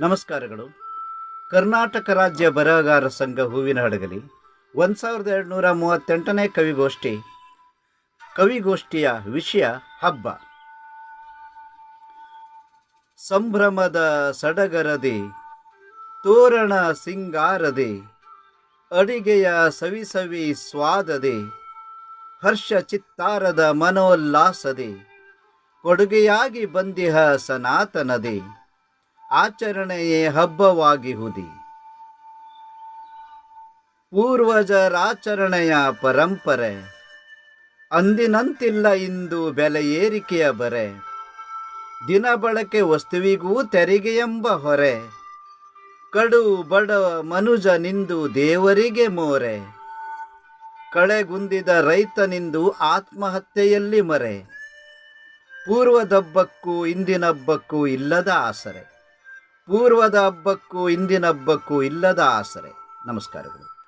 ನಮಸ್ಕಾರಗಳು. ಕರ್ನಾಟಕ ರಾಜ್ಯ ಬರಹಗಾರ ಸಂಘ ಹೂವಿನ ಹಡಗಲಿ, ಒಂದು ಸಾವಿರದ ಎರಡುನೂರ ಮೂವತ್ತೆಂಟನೇ ಕವಿಗೋಷ್ಠಿ, ಕವಿಗೋಷ್ಠಿಯ ವಿಷಯ ಹಬ್ಬ. ಸಂಭ್ರಮದ ಸಡಗರದಿ, ತೋರಣ ಸಿಂಗಾರದಿ, ಅಡಿಗೆಯ ಸವಿ ಸವಿ ಸ್ವಾದದಿ, ಹರ್ಷ ಚಿತ್ತಾರದ ಮನೋಲ್ಲಾಸದಿ, ಕೊಡುಗೆಯಾಗಿ ಬಂದಿಹ ಸನಾತನದಿ. ಆಚರಣೆಯೇ ಹಬ್ಬವಾಗಿ ಹುದಿ ಪೂರ್ವಜರಾಚರಣೆಯ ಪರಂಪರೆ, ಅಂದಿನಂತಿಲ್ಲ ಇಂದು ಬೆಲೆ ಏರಿಕೆಯ ಬರೆ. ದಿನ ಬಳಕೆ ವಸ್ತುವಿಗೂ ತೆರಿಗೆ ಎಂಬ ಹೊರೆ. ಕಡು ಬಡ ಮನುಜ ನಿಂದು ದೇವರಿಗೆ ಮೋರೆ. ಕಳೆಗುಂದಿದ ರೈತನಿಂದು ಆತ್ಮಹತ್ಯೆಯಲ್ಲಿ ಮರೆ. ಪೂರ್ವದಬ್ಬಕ್ಕೂ ಇಂದಿನಬ್ಬಕ್ಕೂ ಇಲ್ಲದ ಆಸರೆ. ಪೂರ್ವದ ಹಬ್ಬಕ್ಕೂ ಇಂದಿನ ಹಬ್ಬಕ್ಕೂ ಇಲ್ಲದ ಆಸರೆ. ನಮಸ್ಕಾರಗಳು.